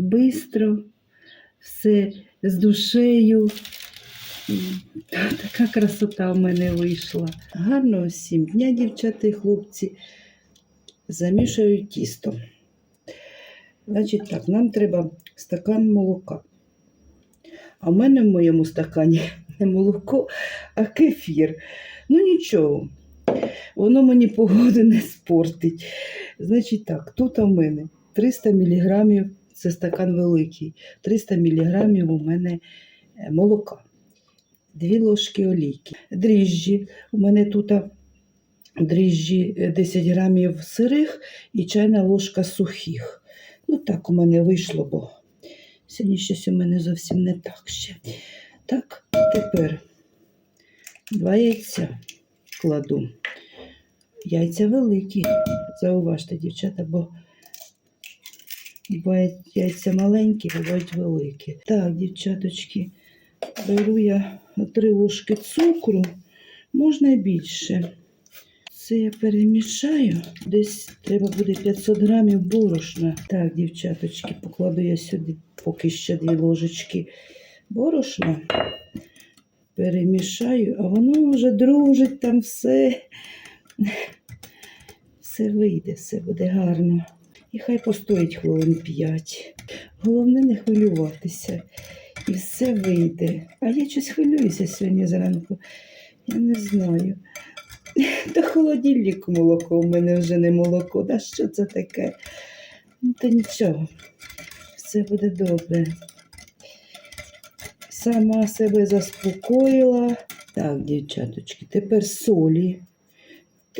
бистро, все з душею. Така красота в мене вийшла. Гарного всім дня, дівчата і хлопці. Замішую тісто. Значить так, нам треба стакан молока. А в мене в моєму стакані не молоко, а кефір. Ну нічого, воно мені погоду не спортить. Значить так, тут у мене 300 мг, це стакан великий, 300 мг у мене е, молока, 2 ложки олійки, дріжджі. У мене тут дріжджі е, 10 грамів сирих і чайна ложка сухих. Ну так у мене вийшло, бо сьогодні щось у мене зовсім не так ще. Так, тепер два яйця кладу. Яйця великі. Зауважте, дівчата, бо бувають яйця маленькі, бувають великі. Так, дівчаточки, беру я три ложки цукру, можна і більше. Це я перемішаю. Десь треба буде 500 грамів борошна. Так, дівчаточки, покладу я сюди поки ще дві ложечки борошна. Перемішаю, а воно вже дружить там все. Все вийде, все буде гарно. І хай постоїть хвилин 5. Головне не хвилюватися. І все вийде. А я щось хвилююся сьогодні зранку. Я не знаю. Та холодильник молоко в мене вже не молоко. Да що це таке? Ну, та нічого. Все буде добре. Сама себе заспокоїла. Так, дівчаточки, тепер солі.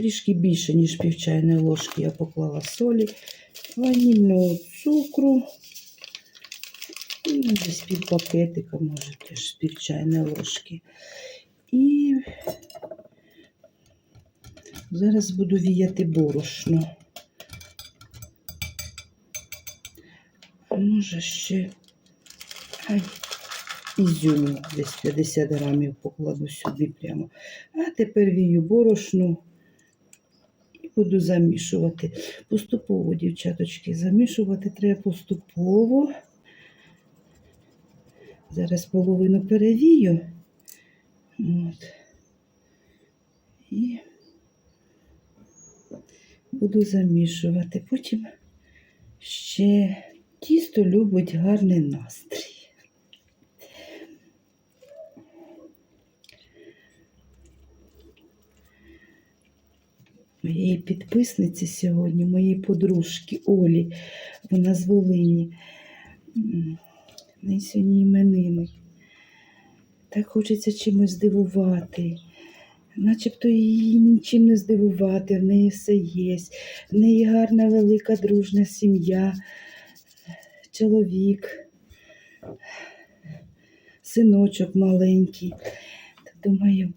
Трішки більше, ніж пів чайної ложки я поклала солі, ванільного цукру. Ну, десь пів пакетика, може, теж пів чайної ложки. І зараз буду віяти борошно. Може ще ай, ізюму десь 50 грамів покладу сюди прямо. А тепер вію борошно і буду замішувати. Поступово, дівчаточки, замішувати треба поступово. Зараз половину перевію. От. І буду замішувати. Потім ще тісто любить гарний настрій. Моєї підписниці сьогодні, моєї подружки Олі, вона з Волині. Неї сьогодні іменини. Так хочеться чимось здивувати. Начебто її нічим не здивувати, в неї все є. В неї гарна, велика, дружна сім'я, чоловік, синочок маленький. Думаю,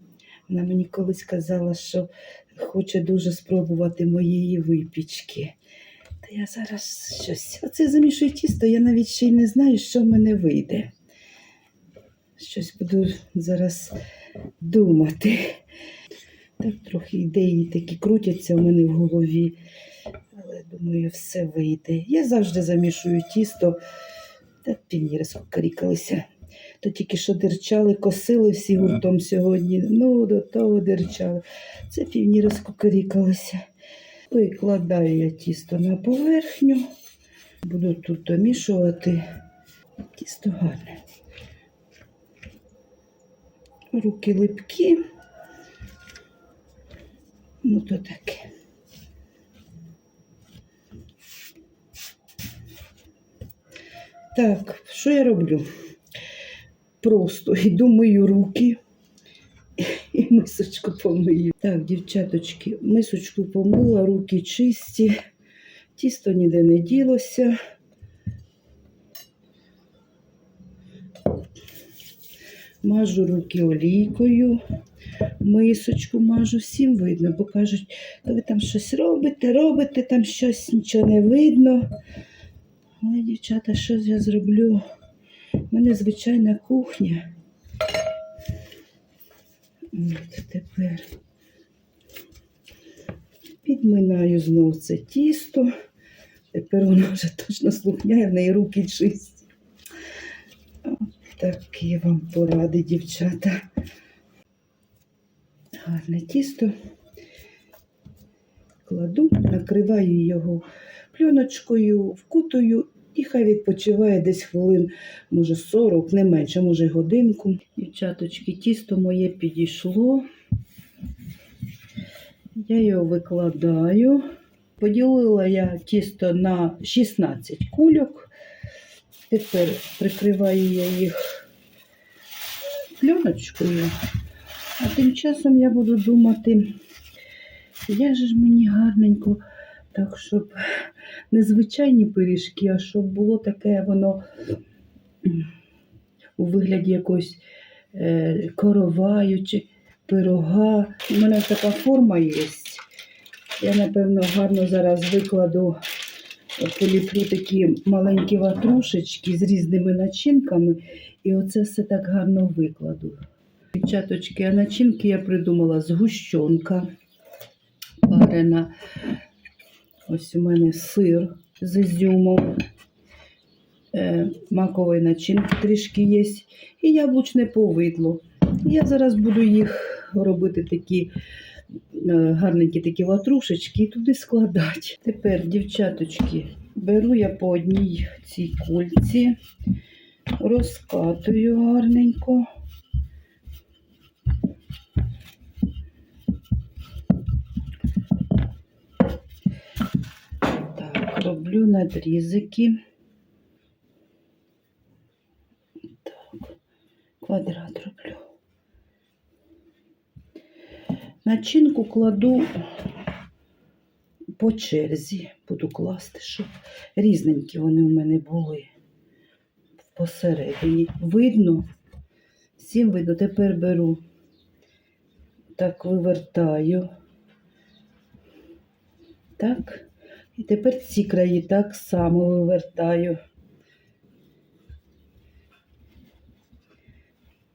вона мені колись казала, що хоче дуже спробувати моєї випічки. Та я зараз щось. Оце замішую тісто, я навіть ще й не знаю, що в мене вийде. Щось буду зараз думати. Так трохи ідеї такі крутяться у мене в голові. Але думаю, все вийде. Я завжди замішую тісто. Та півні розкарікалися. То тільки що дирчали, косили всі гуртом сьогодні. Ну, до того дирчали. Це півні розкукарікалися. Викладаю я тісто на поверхню. Буду тут домішувати. Тісто гарне. Руки липкі. Ну, то таке. Так, що я роблю? Просто йду мию руки і мисочку помию. Так, дівчаточки, мисочку помила, руки чисті, тісто ніде не ділося. Мажу руки олійкою, мисочку мажу, всім видно, бо кажуть, то ви там щось робите, робите, там щось нічого не видно. Але, дівчата, що я зроблю? У мене звичайна кухня. От тепер підминаю знов це тісто. Тепер вона вже точно слухняє, в неї руки чисті. Такі вам поради, дівчата. Гарне тісто. Кладу, накриваю його пленочкою, вкутую і хай відпочиває десь хвилин, може 40, не менше, може годинку. Дівчаточки, тісто моє підійшло. Я його викладаю. Поділила я тісто на 16 кульок. Тепер прикриваю я їх пленочкою. А тим часом я буду думати, як же ж мені гарненько, так, щоб не звичайні пиріжки, а щоб було таке воно у вигляді якогось е, короваю чи пирога. У мене така форма є. Я, напевно, гарно зараз викладу, поліплю такі маленькі ватрушечки з різними начинками, і оце все так гарно викладу. Дівчаточки, а начинки я придумала згущенка варена. Ось у мене сир з ізюмом, е, макової начинки трішки є, і яблучне повидло. Я зараз буду їх робити такі е, гарненькі такі ватрушечки і туди складати. Тепер, дівчаточки, беру я по одній цій кульці, розкатую гарненько. Роблю надрізики. Так, квадрат роблю. Начинку кладу по черзі, буду класти, щоб різненькі вони у мене були посередині. Видно, всім видно. Тепер беру, так вивертаю. Так. І тепер ці краї так само вивертаю.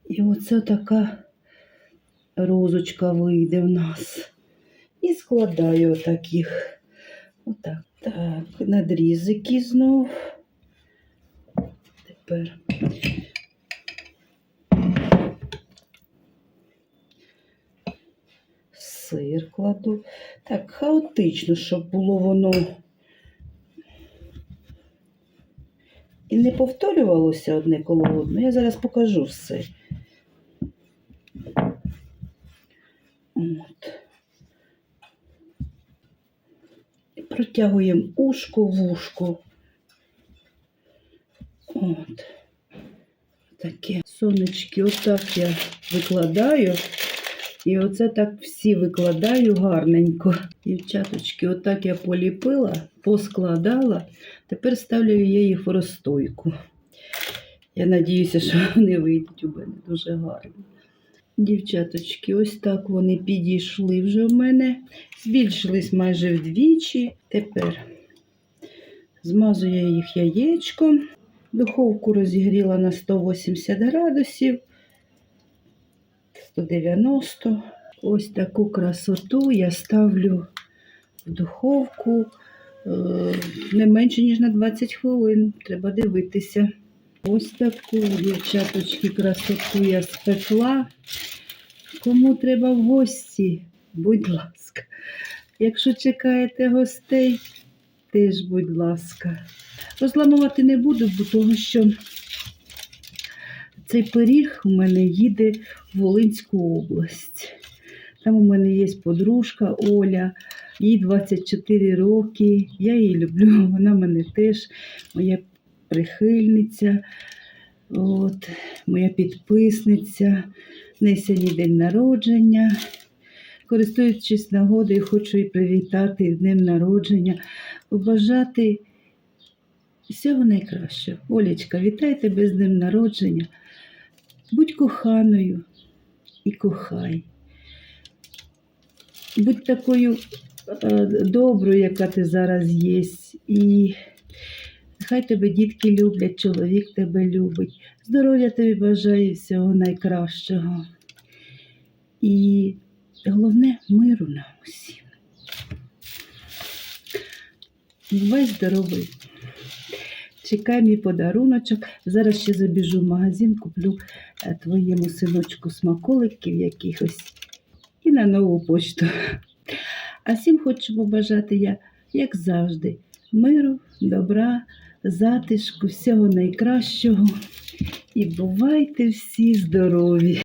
І оце така розочка вийде в нас. І складаю отак їх. Отак. Так, надрізики знов. Тепер. Сир кладу. Так, хаотично, щоб було воно і не повторювалося одне коло одного. Я зараз покажу все. От. Протягуємо ушко в ушко. От. Таке сонечки, отак я викладаю. І оце так всі викладаю гарненько. Дівчаточки, отак я поліпила, поскладала. Тепер ставлю я їх в розстойку. Я надіюся, що вони вийдуть у мене дуже гарно. Дівчаточки, ось так вони підійшли вже в мене. Збільшились майже вдвічі. Тепер змазую я їх яєчком. Духовку розігріла на 180 градусів. 190. Ось таку красоту я ставлю в духовку е, не менше, ніж на 20 хвилин. Треба дивитися. Ось таку, дівчаточки, красоту я спекла. Кому треба в гості, будь ласка. Якщо чекаєте гостей, теж, будь ласка. Розламувати не буду, бо того що цей пиріг у мене їде в Волинську область. Там у мене є подружка Оля, їй 24 роки. Я її люблю, вона мене теж моя прихильниця, от, моя підписниця. Неї сьогодні день народження. Користуючись нагодою, хочу її привітати днем народження, побажати всього найкращого. Олечка, вітаю тебе з днем народження. Будь коханою і кохай. Будь такою е, доброю, яка ти зараз є. І хай тебе дітки люблять, чоловік тебе любить. Здоров'я тобі бажаю всього найкращого. І головне миру нам усім. Бувай здоровий. Чекай мій подаруночок. Зараз ще забіжу в магазин, куплю е, твоєму синочку смаколиків якихось і на нову почту. А всім хочу побажати я, як завжди, миру, добра, затишку, всього найкращого. І бувайте всі здорові!